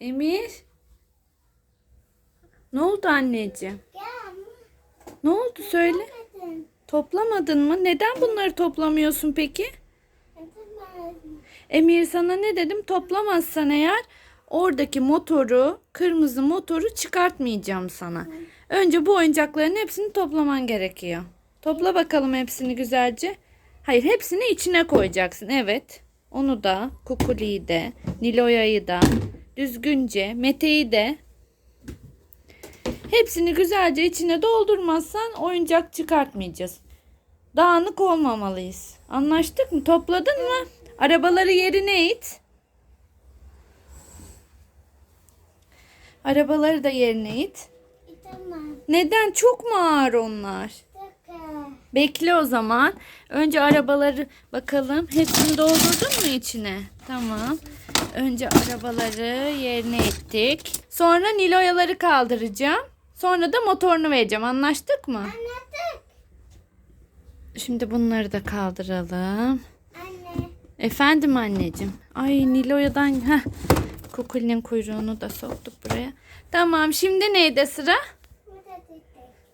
Emir. Ne oldu anneciğim? Ne oldu söyle. Toplamadın mı? Neden bunları toplamıyorsun peki? Emir sana ne dedim? Toplamazsan eğer oradaki motoru, kırmızı motoru çıkartmayacağım sana. Önce bu oyuncakların hepsini toplaman gerekiyor. Topla bakalım hepsini güzelce. Hayır, hepsini içine koyacaksın. Evet. Onu da, Kukuli'yi de, Niloya'yı da, düzgünce, Mete'yi de. Hepsini güzelce içine doldurmazsan oyuncak çıkartmayacağız. Dağınık olmamalıyız. Anlaştık mı? Topladın mı? Arabaları yerine it. Arabaları da yerine it. Neden? Çok mu ağır onlar? Bekle o zaman. Önce arabaları bakalım. Hepsini doldurdun mu içine? Tamam. Önce arabaları yerine ettik. Sonra Niloyaları kaldıracağım. Sonra da motorunu vereceğim. Anlaştık mı? Anladık. Şimdi bunları da kaldıralım. Anne. Efendim anneciğim. Ay Niloya'dan heh, Kukuli'nin kuyruğunu da soktuk buraya. Tamam şimdi neyde sıra?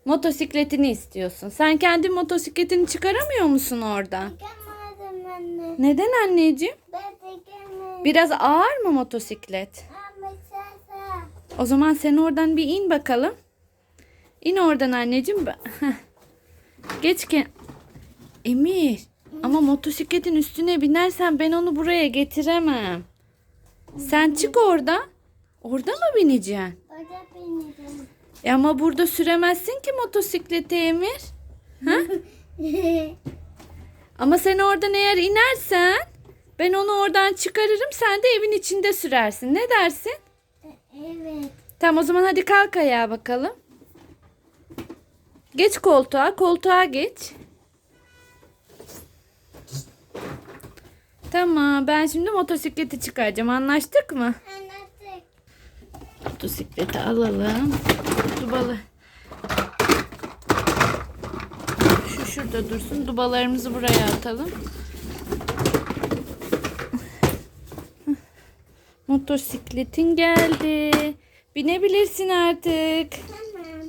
Motosikletini istiyorsun. Sen kendi motosikletini çıkaramıyor musun oradan? Çıkamadım anne. Neden anneciğim? Ben çıkamadım. Biraz ağır mı motosiklet? Ama. O zaman sen oradan bir in bakalım. İn oradan anneciğim. Geç ki. Emir. Ama motosikletin üstüne binersen ben onu buraya getiremem. Sen çık orada. Orada mı bineceksin? Orada bineceğim. E ama burada süremezsin ki motosikleti Emir. Ha? Ama sen oradan eğer inersen ben onu oradan çıkarırım sen de evin içinde sürersin. Ne dersin? evet. Tamam o zaman hadi kalk ayağa bakalım. Geç koltuğa, koltuğa geç. Tamam ben şimdi motosikleti çıkaracağım anlaştık mı? Anladık. Motosikleti alalım. Dubalı. Şu şurada dursun. Dubalarımızı buraya atalım. Motosikletin geldi. Binebilirsin artık. Tamam.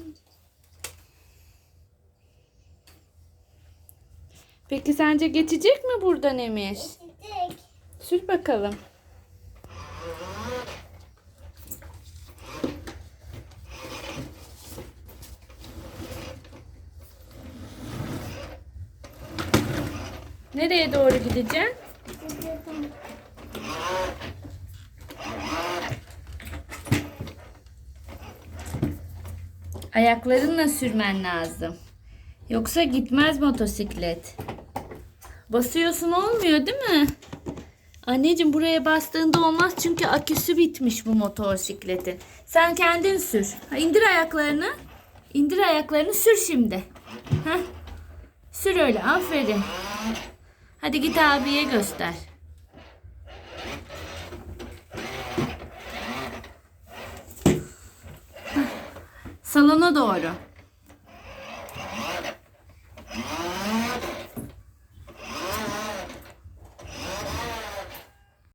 Peki sence geçecek mi buradan Emir? Gittik. Sür bakalım. Nereye doğru gideceksin? Ayaklarınla sürmen lazım. Yoksa gitmez motosiklet. Basıyorsun olmuyor değil mi? Anneciğim buraya bastığında olmaz çünkü aküsü bitmiş bu motosikletin. Sen kendin sür. Ha, indir ayaklarını. İndir ayaklarını sür şimdi. Heh. Sür öyle aferin. Hadi git abiye göster. Salona doğru.